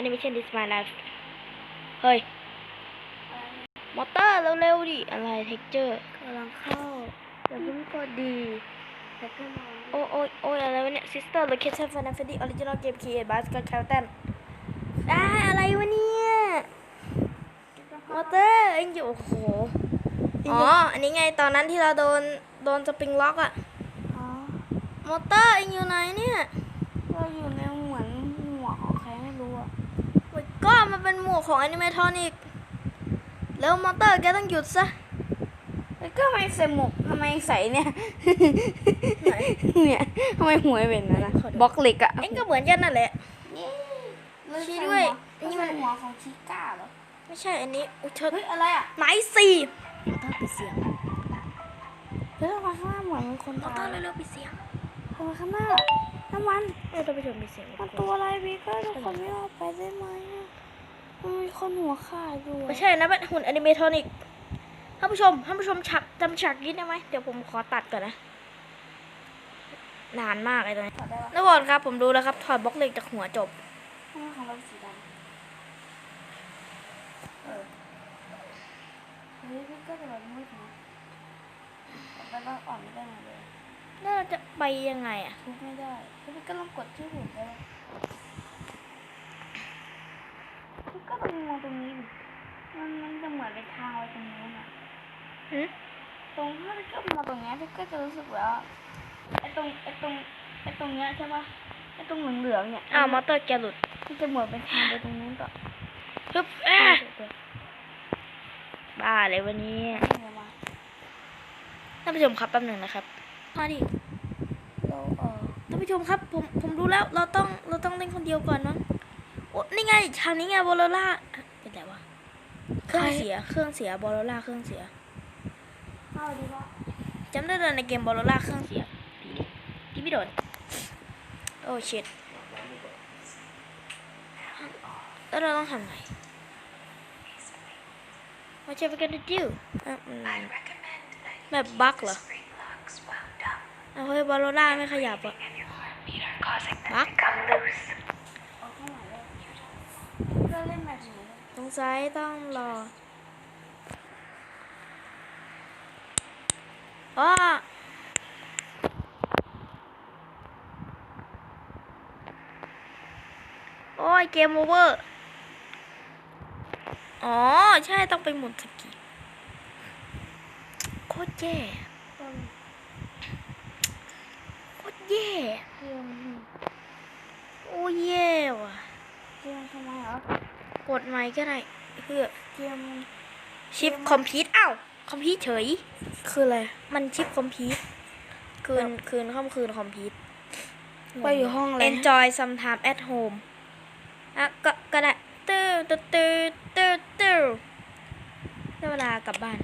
animation is my life เฮ้ย มอเตอร์เร็วๆดิ อะไร texture กำลังเข้าอย่าเพิ่งกดดีแต่ก็นอนโอ้โอ้ยโอ้ยอะไรวะเนี่ย sister location final fantasy original game created by Scott Calton ได้อะไรวะเนี่ย มอเตอร์เอ็งอยู่โอ้โห อ๋อ อันนี้ไงตอนนั้นที่เราโดน โดนสปริงล็อกอะอ๋อมอเตอร์เอ็งอยู่ไหนเนี่ยเราอยู่ ก็มันเป็นหมวกของ animatronic แล้วมอเตอร์แกต้องหยุดซะแล้วก็ทำไมใส่หมวกทำไมใส่เนี่ย เนี่ยทำไมหัวเป็นนั่นนะขอดูบล็อกเหล็กอะเอ็งก็เหมือนกันนั่นแหละชี้ด้วยนี่มันหัวของชิก้าเหรอ ไม่ใช่อันนี้อุ้ยเธอเฮ้ยอะไรอะไหนสี่มอเตอร์ปิดเสียงเฮ้ยทำไมข้างหน้าเหมือนมีคนมอเตอตายร์เร็วๆปิดเสียง ทำไมข้างหน้าน้ำมันเออท่านผู้ชมปิดเสียงมันตัวอะไรพี่ก็ทุกคนไม่เอาไปได้ไหมอะมันมีคนหัวขาดอยู่ไม่ใช่นะเป็นหุ่นอนิเมทรอนิกท่านผู้ชมท่านผู้ชมฉากจำฉากนี้ได้ไหมเดี๋ยวผมขอตัดก่อนนะนานมากเลยตอนนี้ถอดได้ปะทุกคนครับ ผมดูแล้วครับ ถอดบล็อกเหล็กจากหัวจบทำไมของเราสีดำเออเฮ้ยพี่ก็จะแบบมืดนะแต่ก็อ่อนไม่ได้เลย แล้วเราจะไปยังไงอะทุบไม่ได้แล้วพี่ก็ลองกดที่หุ่นได้ปะพี่ก็ต้องมองตรงนี้ดิมันมันจะเหมือนเป็นทางไว้ตรงนู้นอะหึตรงถ้าพี่ก็มาตรงเนี้ยพี่ก็จะรู้สึกแบบว่าไอ้ตรงไอ้ตรงไอ้ตรงเนี้ยใช่ปะไอ้ตรงเหลืองๆเนี่ยอ้าวมอเตอร์แกหลุดมันจะเหมือนเป็นทางไปตรงนู้นก่อนฮึบแอะบ้าเลยวันนี้นี่ไงมาท่านผู้ชมครับแป๊บหนึ่งนะครับ มาดิเราเออท่านผู้ชมครับผมผมรู้แล้วเราต้องเราต้องเล่นคนเดียวก่อนมั้งโอ้นี่ไงทางนี้ไงบอลล่าเป็นไรวะเครื่องเสียเครื่องเสียบอลล่าเครื่องเสียเข้าดีปะจำได้เลยในเกมบอลล่าเครื่องเสียที่พี่โดนโอ้ชิตแล้วเราต้องทำไง What you gonna do อะอืมแบบบั๊กเหรอ เอาเฮ้ยบอลล่าไม่ขยับอะบั๊กเอาเข้ามาเลยเราเล่นแบบไหนสงสัยต้องรออ้อโอ้ยเกมโอเวอร์ อ๋อ ใช่ต้องไปหมุนสกีโคตรแย่ ต้น โคตร แย่เกมโอ้ยแย่ว่ะเกมทำไมเหรอกดใหม่ก็ได้เพื่อเกมชิปคอมพิวต์อ้าวคอมพิวต์เฉย คืออะไร มันชิปคอมพิวต์คืนคืนค่ำคืนคอมพิวต์ไปอยู่ห้องอะไร enjoy some time at home อะก็ก็ได้ตื้อตื้อตื้อตื้อตื้อได้เวลากลับบ้าน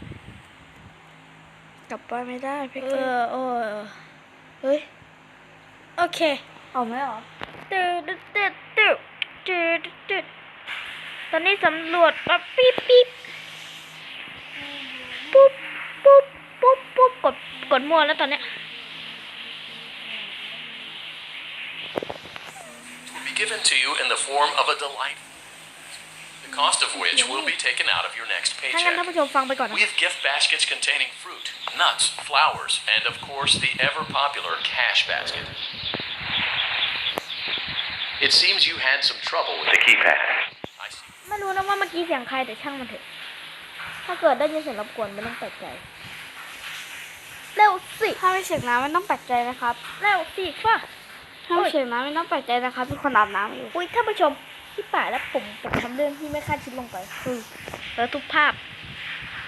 กลับบ้านไม่ได้พี่เอก็อเออเฮ้ย โอเค ออกไหมเหรอ ตื้อตื้อตื้อตื้อตื้อตื้อตอนนี้สำรวจแบบปิ๊บปิ๊บปุ๊บปุ๊บปุ๊บปุ๊บกดกดมั่วแล้วตอนเนี้ย will be given to you in the form of a delight, the cost of which will be taken out of your next ถ้างั้นท่าน paycheck. ผู้ชมฟังไปก่อนนะ We have gift baskets containing fruit, nuts, flowers, and of course the ever popular cash basket. It seems you had some trouble with the keypad. I see. ไม่รู้นะว่าเมื่อกี้เสียงใครแต่ช่างมันเถอะ ถ้าเกิดได้ยินเสียงรบกวนไม่ต้องแปลกใจ เร็วสิ ถ้าไม่เสียงน้ำไม่ต้องแปลกใจนะครับ เร็วสิฟ้าถ้าไม่เสียงน้ำไม่ต้องแปลกใจนะครับเป็นคนอาบน้ำอยู่อุ้ยท่านผู้ชมที่ป่าแล้วผมผมทำเรื่องที่ไม่คาดคิดลงไปคือแล้วทุกภาพ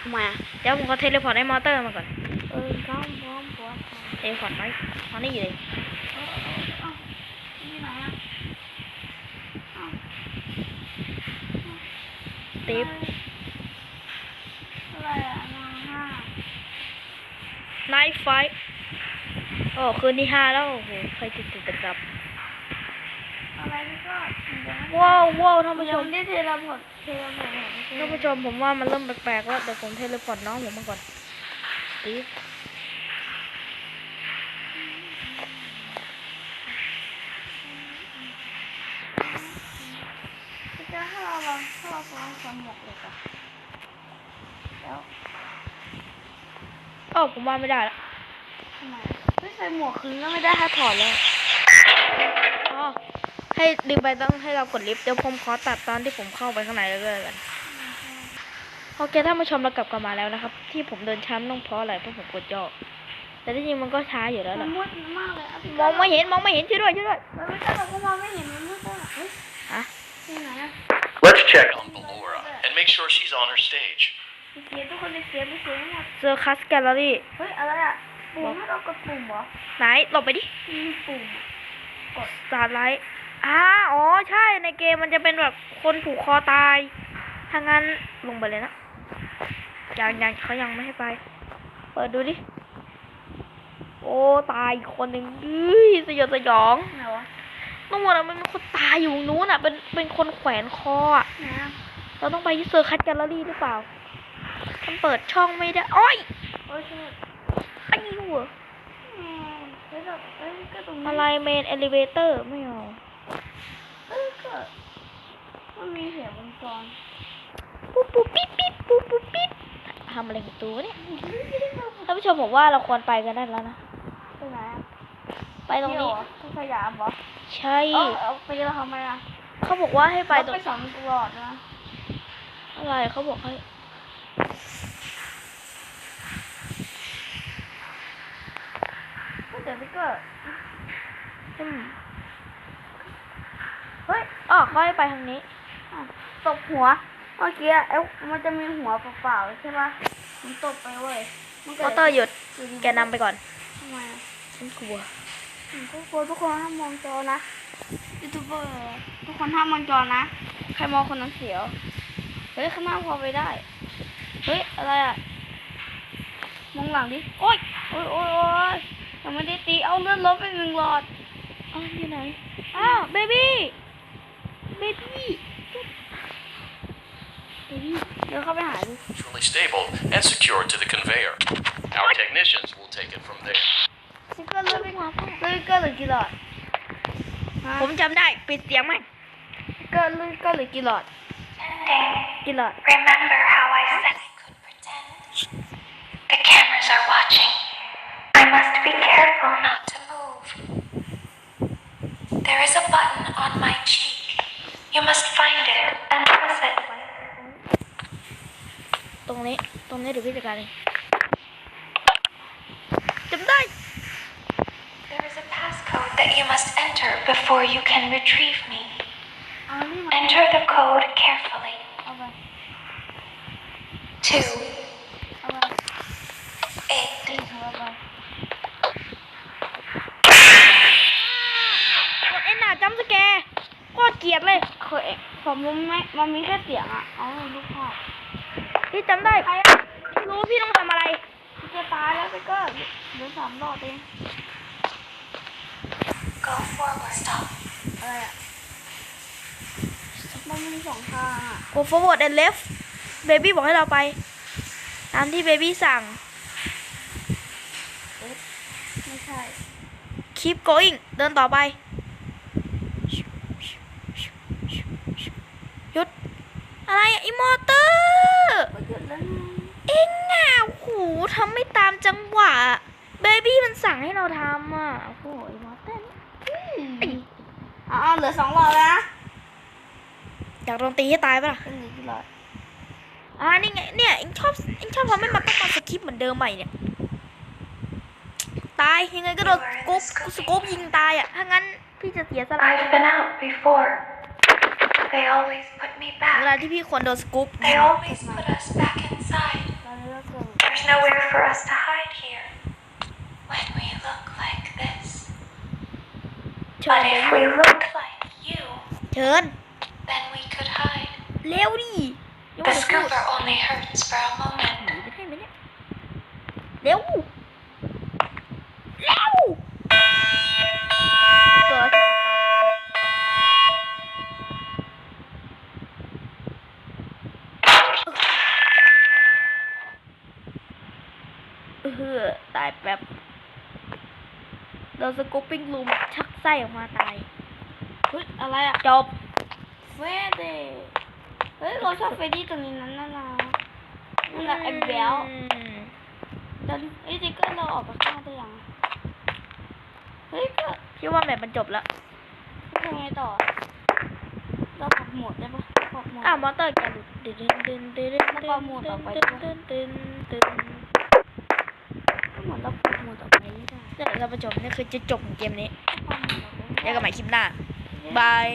ทำไมอะเดี๋ยวผมขอเทเลพอร์ตให้มอเตอร์มาก่อน เออพร้อมพร้อมพร้อมเทเลพอร์ตไหมตอนนี้อยู่เลยติ๊บไรอะน้องห้าไนท์ไฟโอ้คืนที่ห้าแล้ว โอ้โหใครติดติดติดกับอะไรก็ว้าวว้าวท่านผู้ชมงได้เทเลพอร์ตเทเลพอร์ตท่านผู้ชมผมว่ามันเริ่มแปลกๆแล้วเดี๋ยวผมเทเลพอร์ตน้องผมมาก่อนติ๊บ เราถ้าเราใส่ใส่หมวกเหล็กอะแล้วเออผมว่าไม่ได้ละทำไมไม่ใส่หมวกคืนก็ไม่ได้ถ้าถอดแล้วอ๋อให้ลิฟต์ไปต้องให้เรากดลิฟต์เดี๋ยวผมขอตัดตอนที่ผมเข้าไปข้างในแล้วก็แล้วกันโอเคท่านผู้ชมเรากลับกันมาแล้วนะครับ ที่ผมเดินช้ำต้องเพราะอะไรเพราะผมกดย่อแต่ที่จริงมันก็ช้าอยู่แล้วมัล่ะนมืดมากเลยะพี่มองไม่เห็นมองไม่เห็นช่วยด้วยช่วยด้วยมันไม่ใช่เราก็มองไม่เห็นมันมืดมากเฮ้ยอะที่ไหนอะ Let's check on Ballora and make sure she's on her stage. เสียทุกคนได้เสียไปเสียหมดเซอร์คัสแกลเลอรี่เฮ้ยอะไรอะปุ่มให้เรากดปุ่มเหรอไหนหลบไปดิมีปุ่มอะสตาร์ไลท์อ่าอ๋อใช่ในเกมมันจะเป็นแบบคนผูกคอตายถ้างั้นลงไปเลยนะยังยังเขายังไม่ให้ไป เปิดดูดิ โอ้ ตายอีกคนหนึ่งเฮ้ยสยดสยองไหนวะ ต้องบอกนะมันเป็นคนตายอยู่นู้นอะ เป็นเป็นคนแขวนคออะไหนอะเราต้องไปที่เซอร์คัสแกลเลอรี่หรือเปล่ามันเปิดช่องไม่ได้อ้อยโอ้ยใช่ไอ้หัวอืมเฮ้ยแบบเอ้ยก็ตรงนี้อะไรเมนเอลิเวเตอร์ไม่เอาเอ้ยก็มันมีเสียงวงจรปุ๊บปุ๊บปิ๊บปิ๊บปุ๊บปุ๊บปิ๊บทำอะไรกับตัวเนี่ยท่านผู้ชมผมว่าเราควรไปกันได้แล้วนะไปไหนอะไปตรงนี้เที่ยวเหอที่สยามเหรอ ใช่ เอ้าเอาไปเราทำไมอะเขาบอกว่าให้ไปตรงไปสองตลอดนะอะไรเขาบอกให้ก็เดี๋ยวพี่ก็อืมเฮ้ยอ๋อเขาให้ไปทางนี้อะตบหัวเมื่อกี้เอ้ามันจะมีหัวเปล่าๆใช่ปะผมตบไปเว้ยมันมอเตอร์หยุดอยู่ดีๆแกนำไปก่อนทำไมอะฉันกลัว ผมก็กลัวทุกคนห้ามมองจอนะยูทูบเบอร์ทุกคนห้ามมองจอนะ ใครมองคนนั้นเสียวเฮ้ยข้างหน้าพอไปได้ เฮ้ยอะไรอะมองหลังดิโอ๊ยโอ๊ยโอ๊ยโอ๊ยยังไม่ได้ตีเอาเลือดลบไปหนึ่งหลอดอ้าวอยู่ไหนอ้าวเบบี้เบบี้เบบี้เดี๋ยวเข้าไปหาดิ Truly stable and secured to the conveyor. Our technicians will take it from there. ซิกเกอร์เลือดไปเลือดเกอร์เหลือกี่หลอดฮะผมจำได้ปิดเสียงไหมซิกเกอร์เลือดเกอร์เหลือกี่หลอดกี่หลอด Remember how I said I could pretend? The cameras are watching. I must be careful not to move. There is a button on my cheek. You must find it and press it. ตรงนี้ ตรงนี้เดี๋ยวพี่จัดการเองจำได้ There is a passcode that you must enter before you can retrieve me. Enter the code carefully. Two, eight, ตีหัวไปกดเอ็นหนาจำสแกร์โคตรเกลียดเลยเคยผมมันไหมมันมีแค่เสียงอะเอลูกภาพพี่จำได้ใครอะพี่รู้พี่ต้องทำอะไรพี่จะตายแล้วซิกเกอร์เหลือสามหลอดเอง go forward. Stop. อะไรอะมันมีสองทางอะ go forward and left เบบี้บอกให้เราไป ตามที่เบบี้สั่ง ไม่ใช่ keep going เดินต่อไปหยุดอะไรอะอิมอเตอร์ก็หยุดแล้วไงเอ็งอะโอ้โหทำไม่ตามจังหวะ เบบี้มันสั่งให้เราทำอะ โอ้โหอิมอเตอร์ อ๋อเหลือสองหลอดแล้วนะอยากโดนตีให้ตายปะล่ะเป็นเหลือกี่หลอดอ่านี่ไงเนี่ยเอ็งชอบเอ็งชอบทำให้มันต้องมาสคริปต์เหมือนเดิมใหม่เนี่ยตายยังไงก็โดนสกู๊ปสกู๊ปยิงตายอะถ้างั้นพี่จะเสียสละ I've been out before. They always put me เวลา back. ที่พี่ควรโดนสกู๊ป They always put us back inside. ตอนนี้เราเกิด There's nowhere for us to hide here. เชิญ But เลย if we looked like you, เชิญ then we could hide. เร็วดิยัง The ไม่ได้พูด scooper only hurts for a moment. หนีไปได้ไหมเนี่ยเร็วเร็วเกิดเออตายแป๊บโดนสกูปปิ้งลูมชัก ไส้ออกมาตายเฮ้ยอะไรอะจบเฟเดเฮ้ยเราชอบเฟรดดี้ตัวนี้นั้นน่ารักนั่นแหละไอ้แบลอืมตอนไอ้ติ๊กเกอร์เราออกไปข้างนอกได้ยังเฮ้ยก็พี่ว่าแมปมันจบแล้วยังไงต่อเราปรับโหมดได้ปะปรับโหมดอ้าวมอเตอร์กันดึนดึนดึนดึนดึนแล้วก็หมุนออกไปดึนดึนดึนดึนเหมือนเราปรับโหมดออกไปไม่ได้เดี๋ยวเราไปจบนี่คือจะจบของเกมนี้ เจอกันใหม่คลิปหน้าได้บาย